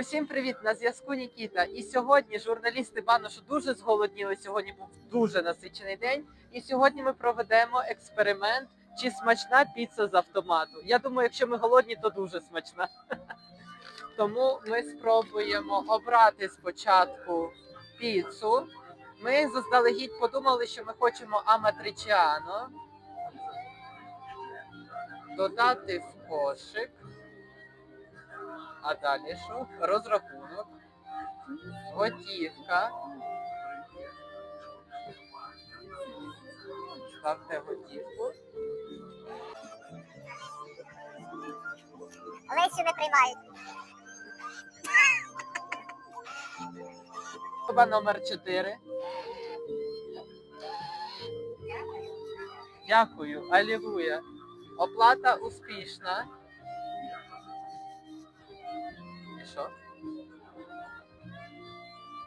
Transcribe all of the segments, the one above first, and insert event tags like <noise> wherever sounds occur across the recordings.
Усім привіт! На зв'язку Нікіта. І сьогодні журналісти Баношу дуже зголодніли. Сьогодні був дуже насичений день. І сьогодні ми проведемо експеримент, чи смачна піца з автомату. Я думаю, якщо ми голодні, то дуже смачна. <laughs> Тому ми спробуємо обрати спочатку піцу. Ми заздалегідь подумали, що ми хочемо аматричіано. Додати в кошик. А далі що? Розрахунок. Готівка. Ставте готівку. Лесю не приймають. Особа номер 4. Дякую, алілуя. Оплата успішна. Що?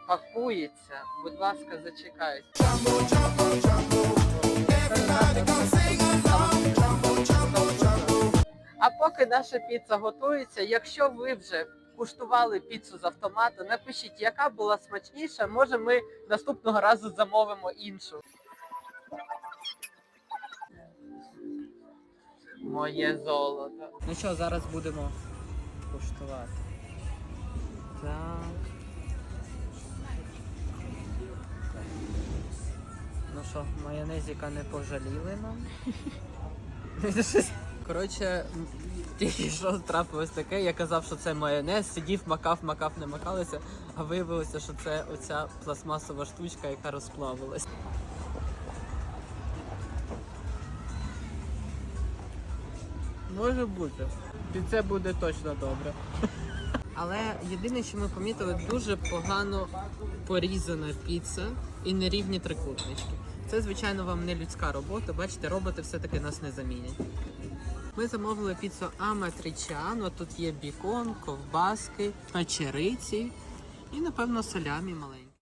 Пакується. Будь ласка, зачекайте. А поки наша піца готується, якщо ви вже куштували піцу з автомату, напишіть, яка була смачніша. Може, ми наступного разу замовимо іншу. Моє золото. Ну що, зараз будемо куштувати. Так. Ну що, майонезіка не пожаліли нам. <laughs> Коротше, тільки що трапилось таке, я казав, що це майонез, сидів, макав, макав, не макалися, а виявилося, що це оця пластмасова штучка, яка розплавилась. Може бути. Під це буде точно добре. Але єдине, що ми помітили, дуже погано порізана піца і нерівні трикутнички. Це, звичайно, вам не людська робота. Бачите, роботи все-таки нас не замінять. Ми замовили піцу Аматричано. Тут є бікон, ковбаски, печериці і, напевно, солямі маленькі.